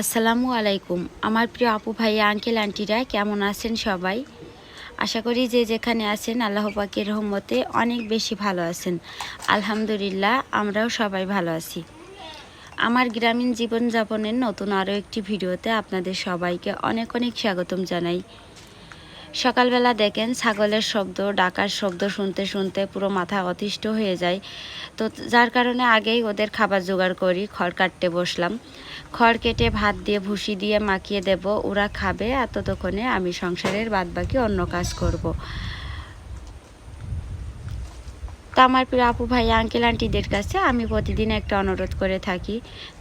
আসসালামু আলাইকুম। আমার প্রিয় আপু ভাইয়া আঙ্কেল, আন্টিরা, কেমন আছেন সবাই? আশা করি যে যেখানে আছেন, আল্লাহ পাকের রহমতে অনেক বেশি ভালো আছেন। আলহামদুলিল্লাহ, আমরাও সবাই ভালো আছি। আমার গ্রামীণ জীবনযাপনের নতুন আরও একটি ভিডিওতে আপনাদের সবাইকে অনেক অনেক স্বাগতম জানাই। সকালবেলা দেখেন ছাগলের শব্দ, ডাকার শব্দ শুনতে শুনতে পুরো মাথা অতিষ্ঠ হয়ে যায় তো যার কারণে আগেই ওদের খাবার জোগাড় করি, খড় কাটতে বসলাম খড় কেটে ভাত দিয়ে ভুসি দিয়ে মাখিয়ে দেব, ওরা খাবে, আর ততক্ষণে আমি সংসারের বাদবাকি অন্য কাজ করব। তো আমার প্রিয় আপু ভাই আঙ্কেল আন্টিদের কাছে আমি প্রতিদিন একটা অনুরোধ করে থাকি।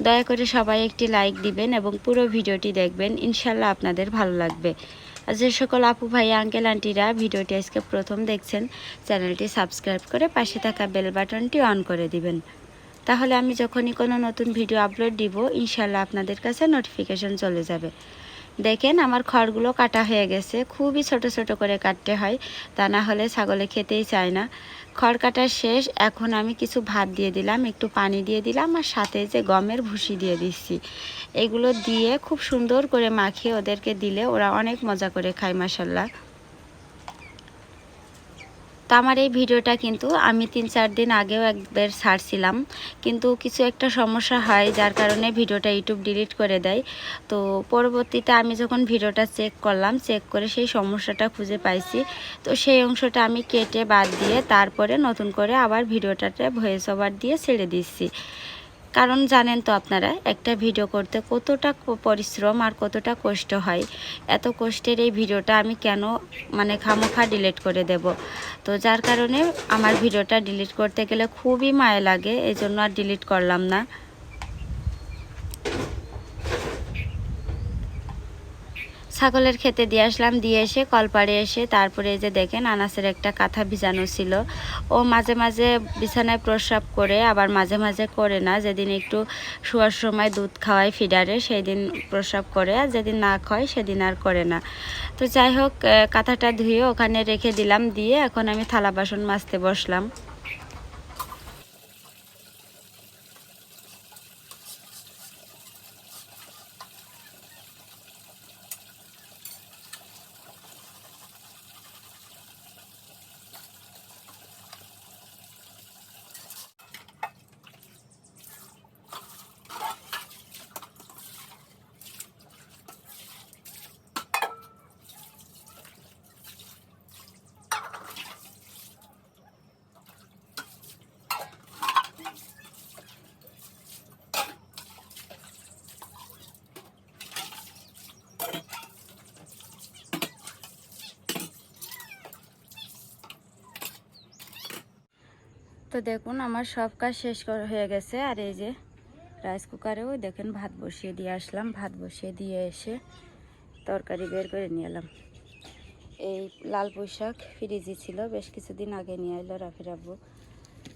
দয়া করে সবাই একটি লাইক দিবেন এবং পুরো ভিডিওটি দেখবেন। ইনশাল্লাহ আপনাদের ভালো লাগবে। যে সকল আপু ভাই আঙ্কেল আন্টিরা ভিডিওটি আজকে প্রথম দেখছেন, চ্যানেলটি সাবস্ক্রাইব করে পাশে থাকা বেল বাটনটি অন করে দিবেন। তাহলে আমি যখনই কোনো নতুন ভিডিও আপলোড দিব ইনশাল্লাহ আপনাদের কাছে নোটিফিকেশন চলে যাবে। দেখেন আমার খড়গুলো কাটা হয়ে গেছে। খুবই ছোট ছোট করে কাটতে হয়, তা না হলে ছাগলে খেতেই চায় না। খড় কাটা শেষ, এখন আমি কিছু ভাত দিয়ে দিলাম, একটু পানি দিয়ে দিলাম আর সাথে যে গমের ভুসি দিয়ে দিচ্ছি। এগুলো দিয়ে খুব সুন্দর করে মাখিয়ে ওদেরকে দিলে ওরা অনেক মজা করে খায় মাসাল্লাহ তো আমার এই ভিডিওটা কিন্তু আমি তিন চার দিন আগেও একবার ছাড়ছিলাম কিন্তু কিছু একটা সমস্যা হয়, যার কারণে ভিডিওটা ইউটিউব ডিলিট করে দেয়। তো পরবর্তীতে আমি যখন ভিডিওটা চেক করলাম চেক করে সেই সমস্যাটা খুঁজে পাইছি। তো সেই অংশটা আমি কেটে বাদ দিয়ে তারপরে নতুন করে আবার ভিডিওটাতে ভয়েস ওভার দিয়ে ছেড়ে দিচ্ছি। কারণ জানেন তো আপনারা, একটা ভিডিও করতে কতটা পরিশ্রম আর কতটা কষ্ট হয়। এত কষ্টের এই ভিডিওটা আমি কেন মানে খামোখা ডিলিট করে দেব? তো যার কারণে আমার ভিডিওটা ডিলিট করতে গেলে খুবই মায়া লাগে এই জন্য আর ডিলিট করলাম না। ছাগলের খেতে দিয়ে আসলাম, দিয়ে এসে কলপাড়ে এসে তারপরে যে দেখেন আনাসের একটা কাঁথা ভিজানো ছিল। ও মাঝে মাঝে বিছানায় প্রস্রাব করে, আবার মাঝে মাঝে করে না। যেদিন একটু শোয়ার সময় দুধ খাওয়ায় ফিডারে সেই দিন প্রস্রাব করে। আর যেদিন না খায়, সেদিন আর করে না। তো যাই হোক কাঁথাটা ধুয়ে ওখানে রেখে দিলাম, দিয়ে এখন আমি থালা বাসন মাজতে বসলাম। দেখুন, আমার সব কাজ শেষ হয়ে গেছে। আর এই যে রাইস কুকারেও দেখেন ভাত বসিয়ে দিয়ে আসলাম। ভাত বসিয়ে দিয়ে এসে তরকারি বের করে নিয়ে এলাম। এই লাল পুঁই শাক ফ্রিজে ছিল। বেশ কিছুদিন আগে নিয়ে এলো রাফি রাব্বু।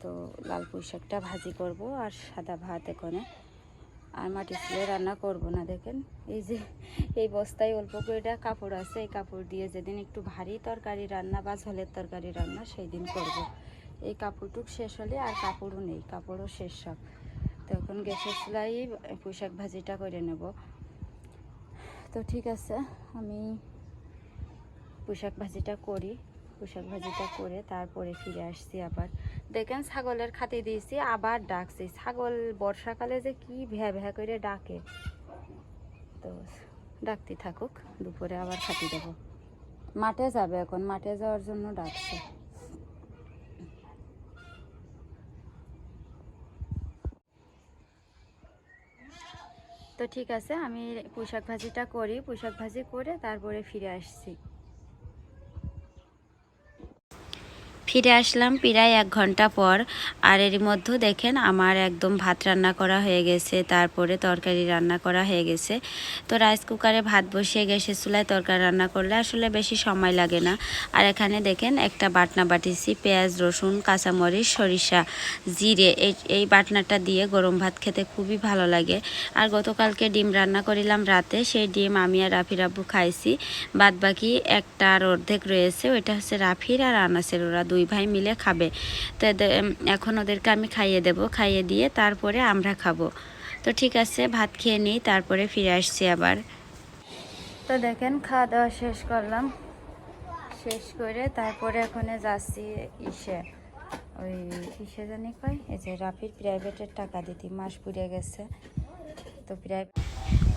তো লাল পুঁই শাকটা ভাজি করব আর সাদা ভাত এখানে। আর মাটি ছিলে, রান্না করব না, দেখেন। এই যে, এই বস্তায় অল্প করে কাপড় আছে। এই কাপড় দিয়ে যেদিন একটু ভারী তরকারি রান্না বা ঝোলের তরকারি রান্না সেই দিন করব। এই কাপড়টুক শেষ হলে আর কাপড়ও নেই, কাপড়ও শেষ সব। তো এখন গ্যাসের সেলাই, পোশাক ভাজিটা করে নেব। তো ঠিক আছে, আমি পোশাক ভাজিটা করি, পোশাক ভাজিটা করে তারপরে ফিরে আসছি আবার। দেখেন ছাগলের খাতে দিয়েছি, আবার ডাকছি। ছাগল বর্ষাকালে যে কি ভ্যা ভ্যা করে ডাকে। তো ডাকতে থাকুক, দুপুরে আবার খাতি দেবো। মাঠে যাবে এখন, মাঠে যাওয়ার জন্য ডাকছে। তো ঠিক আছে আমি পোশাক ভাজিটা করি পোশাক ভাজি করে তারপরে ফিরে আসছি। ফিরে আসলাম প্রায় এক ঘণ্টা পর। আর এর মধ্যে দেখেন আমার একদম ভাত রান্না করা হয়ে গেছে, তারপরে তরকারি রান্না করা হয়ে গেছে। তো রাইস কুকারে ভাত বসিয়ে গেছে চুলায় তরকারি রান্না করলে আসলে বেশি সময় লাগে না। আর এখানে দেখেন একটা বাটনা বাটিছি পেঁয়াজ, রসুন, কাঁচামরিচ, সরিষা, জিরে, এই বাটনাটা দিয়ে গরম ভাত খেতে খুবই ভালো লাগে। আর গতকালকে ডিম রান্না করিলাম রাতে, সেই ডিম আমি আর রাফির রাব্বু খাইছি। বাদ বাকি একটা আর অর্ধেক রয়েছে, ওইটা হচ্ছে রাফির আর আনাসের, ওরা দুই ভাই মিলে খাবে। তো এখন ওদেরকে আমি খাইয়ে দেব। খাইয়ে দিয়ে তারপরে আমরা খাব। তো ঠিক আছে, ভাত খেয়ে নিই, তারপরে ফিরে আসছি আবার। তো দেখেন, খাওয়া দাওয়া শেষ করলাম। শেষ করে তারপরে ওখানে যাচ্ছি ইসে। ওই কিসে জানি কয়? এই যে রাফির প্রাইভেটের টাকা দিতি, মাস পুড়ে গেছে। তো প্রাইভেট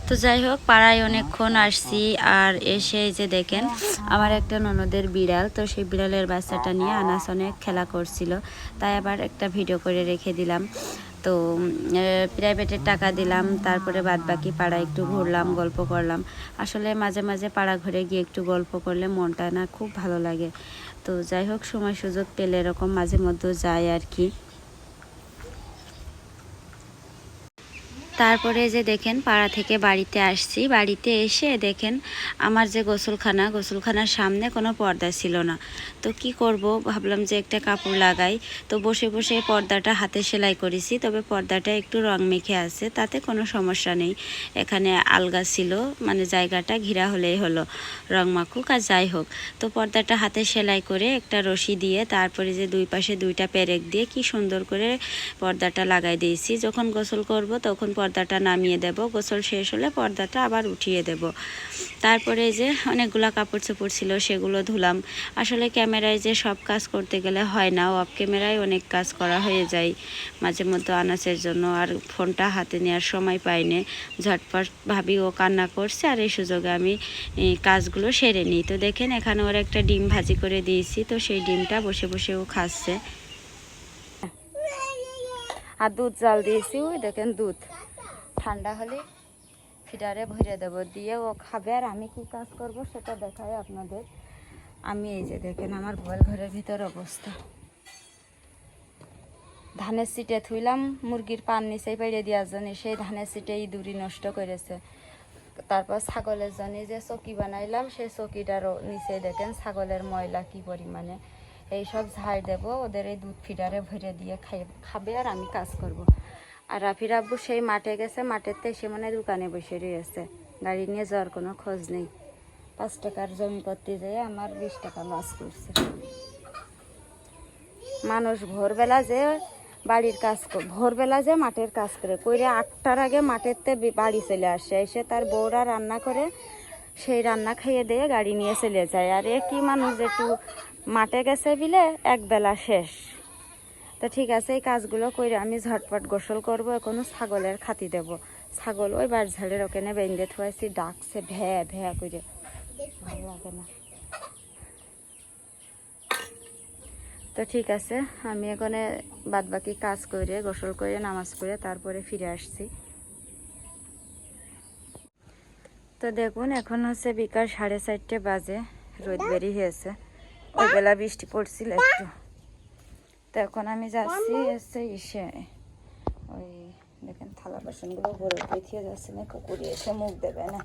তো যাই হোক, পাড়ায় অনেকক্ষণ আসছি আর এসে যে দেখেন, আমার একটা ননদের বিড়াল। তো সেই বিড়ালের বাচ্চাটা নিয়ে আনাস অনেক খেলা করছিল। তাই আবার একটা ভিডিও করে রেখে দিলাম। তো প্রাইভেটের টাকা দিলাম, তারপরে বাদ বাকি পাড়া একটু ঘুরলাম, গল্প করলাম। আসলে মাঝে মাঝে পাড়া ঘুরে গিয়ে একটু গল্প করলে মনটা না খুব ভালো লাগে। তো যাই হোক, সময় সুযোগ পেলে এরকম মাঝে মধ্যে যায় আর কি। তারপরে যে দেখেন পাড়া থেকে বাড়িতে আসছি, বাড়িতে এসে দেখেন আমার যে গোসলখানা, গোসলখানার সামনে কোনো পর্দা ছিল না। তো কি করব? ভাবলাম যে একটা কাপড় লাগাই। তো বসে বসে পর্দাটা হাতে সেলাই করেছি, তবে পর্দাটা একটু রং মেখে আছে, তাতে কোনো সমস্যা নেই। এখানে আলগা ছিল মানে জায়গাটা ঘিরা হলেই হলো, রং মাখুক আর যাই হোক। তো পর্দাটা হাতে সেলাই করে একটা রশি দিয়ে তারপরে যে দুই পাশে দুইটা পেরেক দিয়ে কি সুন্দর করে পর্দাটা লাগাই দিয়েছি। যখন গোসল করব তখন পর্দাটা নামিয়ে দেব। গোসল শেষ হলে পর্দাটা আবার উঠিয়ে দেব। তারপরে যে অনেকগুলো কাপড় চোপড় ছিল, সেগুলো ধুলাম। আসলে ক্যামেরায় যে সব কাজ করতে গেলে হয় না অফ ক্যামেরায় অনেক কাজ করা হয়ে যায় মাঝে মধ্যে আনাসের জন্য, আর ফোনটা হাতে নেওয়ার সময় পাইনি। ঝটপট ভাবি ও কান্না করছে, আর এই সুযোগে আমি কাজগুলো সেরে নিই। তো দেখেন, এখানে ওর একটা ডিম ভাজি করে দিয়েছি, তো সেই ডিমটা বসে বসে ও খাচ্ছে। আর দুধ জাল দিয়েছি, ওই দেখেন দুধ। ঠান্ডা হলে ফিডারে ভরে দেব। দিয়ে ও খাবে আর আমি কি কাজ করব সেটা দেখাই আপনাদের। আমি এই যে দেখেন আমার গোয়াল ঘরের ভিতর অবস্থা। ধানের সিটে থুইলাম, মুরগির পান নিচেই পেড়ে দেওয়ার জন্য সেই ধানের সিটে ইঁদুরি নষ্ট করেছে। তারপর ছাগলের জন্য যে চকি বানাইলাম, সেই চকিটারও নিচে দেখেন ছাগলের ময়লা কি পরিমাণে। এইসব ঝাড় দেব, ওদের এই দুধ ফিডারে ভরে দিয়ে খাই খাবে আর আমি কাজ করব। আর রাফির আব্বু সেই মাঠে গেছে থেকে সে মানে দোকানে বসে রয়েছে। গাড়ি নিয়ে যাওয়ার কোনো খোঁজ নেই। পাঁচ টাকার জমি করতে যেয়ে আমার বিশ টাকা লস করছে। মানুষ ভোরবেলা যে বাড়ির কাজ ভোরবেলা যে মাঠের কাজ করে, কইরে আটটার আগে মাঠের তে বাড়ি চলে আসে। এসে তার বউরা রান্না করে, সেই রান্না খাইয়ে দিয়ে গাড়ি নিয়ে চলে যায়। আর এ কি মানুষ একটু মাঠে গেছে বিলে এক বেলা শেষ। তো ঠিক আছে, এই কাজগুলো করে আমি ঝটপট গোসল করব, এখনও ছাগলের খাতি দেব। ছাগল ওই বার ঝাড়ের ওখানে বেঁধে থুয়েছি ডাকছে ভ্যা ভ্যা করে ভালো লাগে না। তো ঠিক আছে, আমি এখানে বাদ বাকি কাজ করে গোসল করে নামাজ পড়ে তারপরে ফিরে আসছি। তো দেখুন, এখন হচ্ছে বিকাল সাড়ে চারটে বাজে, রোদ বেরিয়ে হয়েছে। ওই বেলা বৃষ্টি পড়ছিল একটু। তো এখন আমি যাচ্ছি এসে ইসে ওই দেখেন থালা বাসনগুলো বড় পিছিয়ে যাচ্ছে না কুকুরি এসে মুখ দেবে না।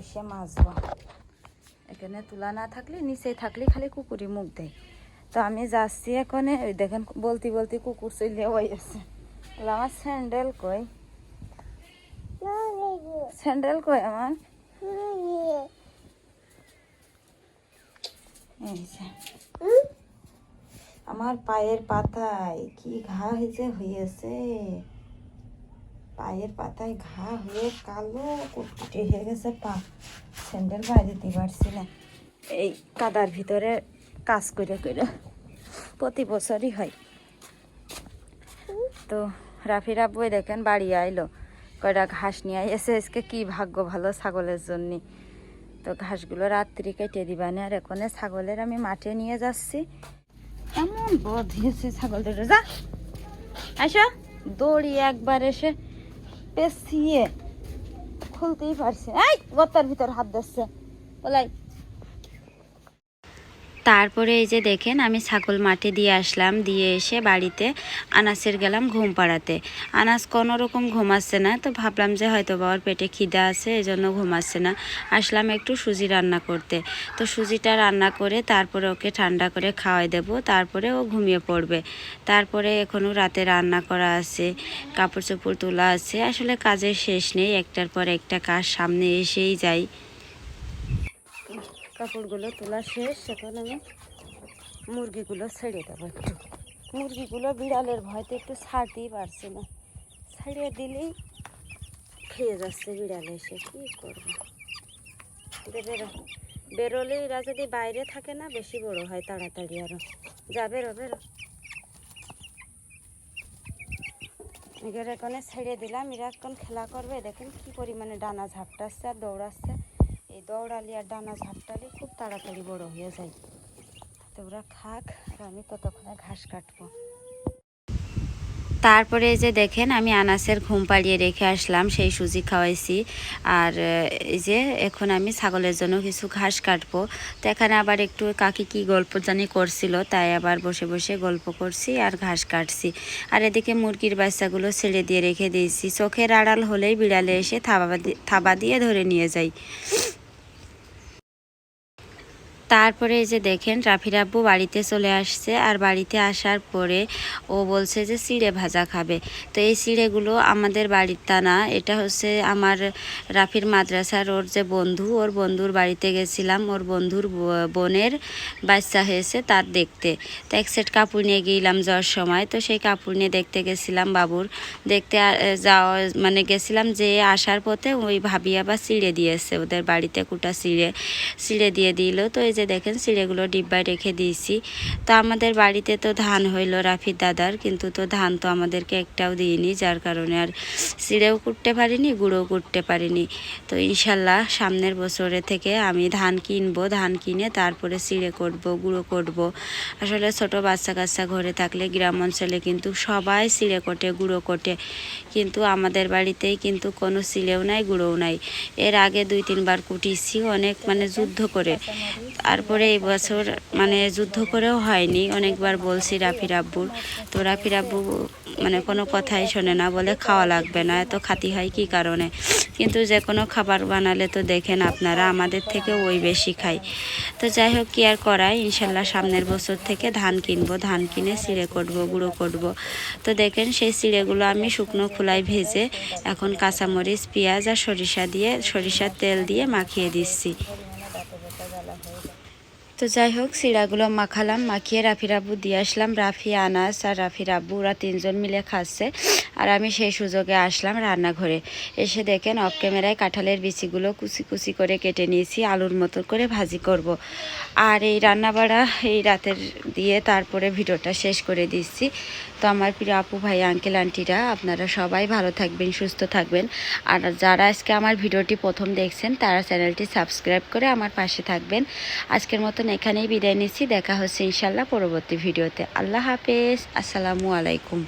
এসে মাছবো এখানে তুলা না থাকলে নিচে থাকলে খালি কুকুরি মুখ দেয়। তো আমি যাচ্ছি এখন ওই দেখেন বলতে বলতে কুকুর চলে ওই আছে আমার স্যান্ডেল কই? স্যান্ডেল কই? আমার? এই যে। আমার পায়ের পাতায় কি ঘা হয়েছে হয়েছে পায়ের পাতায় ঘা হয়ে কালো কুটকুটে হয়ে গেছে পা। স্যান্ডেল বাইরে দিতে পারছি না এই কাদার ভিতরে কাজ করে করে প্রতি বছরই হয়। তো রাফির আব্বুই দেখেন বাড়ি আইলো। কয়টা ঘাস নিয়ে এসে আজকে কি ভাগ্য ভালো ছাগলের জন্য। তো ঘাসগুলো রাত্রি কেটে দিবানে আর এখন ছাগলের আমি মাঠে নিয়ে যাচ্ছি। এমন বধিয়েছে ছাগল দুটো যা। আসো দড়ি একবার এসে পেছিয়ে খুলতেই পারছে। এই গত্তার ভিতর হাত দিচ্ছে বলাই তারপরে এই যে দেখেন, আমি ছাগল মাঠে দিয়ে আসলাম, দিয়ে এসে বাড়িতে আনাসের গেলাম ঘুম পাড়াতে। আনাস কোনো রকম ঘুমাচ্ছে না, তো ভাবলাম যে হয়তো বাবার পেটে খিদা আছে এই জন্য ঘুমাচ্ছে না। আসলাম একটু সুজি রান্না করতে। তো সুজিটা রান্না করে তারপরে ওকে ঠান্ডা করে খাওয়াই দেব, তারপরে ও ঘুমিয়ে পড়বে। তারপরে এখনও রাতে রান্না করা আছে, কাপড় চোপড় তোলা আছে। আসলে কাজের শেষ নেই, একটার পর একটা কাজ সামনে এসেই যায়। কাপড়গুলো তোলা শেষ, এখন আমি মুরগিগুলো ছেড়ে দেবো একটু। মুরগিগুলো বিড়ালের ভয়তে একটু ছাড়তেই পারছে না। ছাড়িয়ে দিলেই খেয়ে যাচ্ছে বিড়ালে এসে, কি করব? বেরো বেরোলে এরা যদি বাইরে থাকে না, বেশি বড় হয় তাড়াতাড়ি আরও। যা, বেরো বেরো। এখানে ছেড়ে দিলাম, এরা এখন খেলা করবে, দেখেন কি পরিমাণে ডানা ঝাপটাচ্ছে আর দৌড়াচ্ছে। এই দৌড়ালি আর ডানা ঝাপটালি খুব তাড়াতাড়ি বড় হয়ে যায়। তো ওরা খাক আর আমি ততক্ষণে ঘাস কাটবো। তারপরে যে দেখেন, আমি আনাসের ঘুম পাড়িয়ে রেখে আসলাম, সেই সুজি খাওয়াইছি। আর এই যে এখন আমি ছাগলের জন্য কিছু ঘাস কাটবো। তো এখানে আবার একটু কাকি কি গল্প জানি করছিল, তাই আবার বসে বসে গল্প করছি আর ঘাস কাটছি। আর এদিকে মুরগির বাচ্চাগুলো ছেড়ে দিয়ে রেখে দিয়েছি। চোখের আড়াল হলেই বিড়ালে এসে থাবা থাবা দিয়ে ধরে নিয়ে যায় তারপরে এই যে দেখেন, রাফির আব্বু বাড়িতে চলে আসছে আর বাড়িতে আসার পরে ও বলছে যে চিড়ে ভাজা খাবে। তো এই চিড়েগুলো আমাদের বাড়ির তা না, এটা হচ্ছে আমার রাফির মাদ্রাসার ওর যে বন্ধু, ওর বন্ধুর বাড়িতে গেছিলাম, ওর বন্ধুর বোনের বাচ্চা হয়েছে তার দেখতে। তো এক সেট কাপড় নিয়ে গিয়েলাম যাওয়ার সময়, তো সেই কাপড় নিয়ে দেখতে গেছিলাম বাবুর। দেখতে যাওয়া মানে গেছিলাম যে আসার পথে ওই ভাবি আবার চিড়ে দিয়েছে, ওদের বাড়িতে কুটা চিড়ে চিড়ে দিয়ে দিল। তো এই যে দেখেন চিড়েগুলো ডিব্বায় রেখে দিয়েছি। তো আমাদের বাড়িতে তো ধান হইল রাফির দাদার, কিন্তু তো ধান তো আমাদেরকে একটাও দিইনি, যার কারণে আর চিড়েও কুটতে পারিনি গুঁড়ো কুটতে পারিনি। তো ইনশাল্লাহ সামনের বছরে থেকে আমি ধান কিনবো, ধান কিনে তারপরে চিড়ে করব, গুঁড়ো করব। আসলে ছোট বাচ্চা কাচ্চা ঘরে থাকলে গ্রাম অঞ্চলে কিন্তু সবাই চিড়ে কোটে, গুঁড়ো কোটে। কিন্তু আমাদের বাড়িতেই কিন্তু কোনো চিড়েও নাই, গুঁড়োও নাই। এর আগে দুই তিনবার কুটিছি অনেক মানে যুদ্ধ করে। তারপরে এই বছর মানে যুদ্ধ করেও হয়নি। অনেকবার বলছি রাফির আব্বুর তো রাফির আব্বু মানে কোনো কথাই শোনে না, বলে খাওয়া লাগবে না, এত খাতি হয় কি কারণে? কিন্তু যে কোনো খাবার বানালে তো দেখেন আপনারা, আমাদের থেকে ওই বেশি খাই তো যাই হোক, কি আর করাই, ইনশাল্লাহ সামনের বছর থেকে ধান কিনবো, ধান কিনে চিড়ে করব, গুঁড়ো করব। তো দেখেন সেই চিড়েগুলো আমি শুকনো খোলায় ভেজে এখন কাঁচামরিচ, পেঁয়াজ আর সরিষা দিয়ে, সরিষার তেল দিয়ে মাখিয়ে দিচ্ছি। তো যাই হোক চিড়াগুলো মাখালাম, মাখিয়ে রাফি রাব্বু দিয়ে আসলাম। রাফি, আনাস আর রাফি রাব্বু ওরা তিনজন মিলে খাচ্ছে। আর আমি সেই সুযোগে আসলাম রান্নাঘরে। এসে দেখেন অফ ক্যামেরায় কাঁঠালের বিচিগুলো কুচি কুচি করে কেটে নিয়েছি, আলুর মতো করে ভাজি করব। আর এই রান্নাবাড়া এই রাতের দিয়ে তারপরে ভিডিওটা শেষ করে দিচ্ছি। তো আমার প্রিয় আপু ভাই আঙ্কেল আন্টিরা আপনারা সবাই ভালো থাকবেন, সুস্থ থাকবেন। আর যারা আজকে আমার ভিডিওটি প্রথম দেখছেন, তারা চ্যানেলটি সাবস্ক্রাইব করে আমার পাশে থাকবেন। আজকের মতন এখানেই বিদায় নিচ্ছি। দেখা হচ্ছে ইনশাল্লাহ পরবর্তী ভিডিওতে। আল্লাহ হাফেজ। আসসালামু আলাইকুম।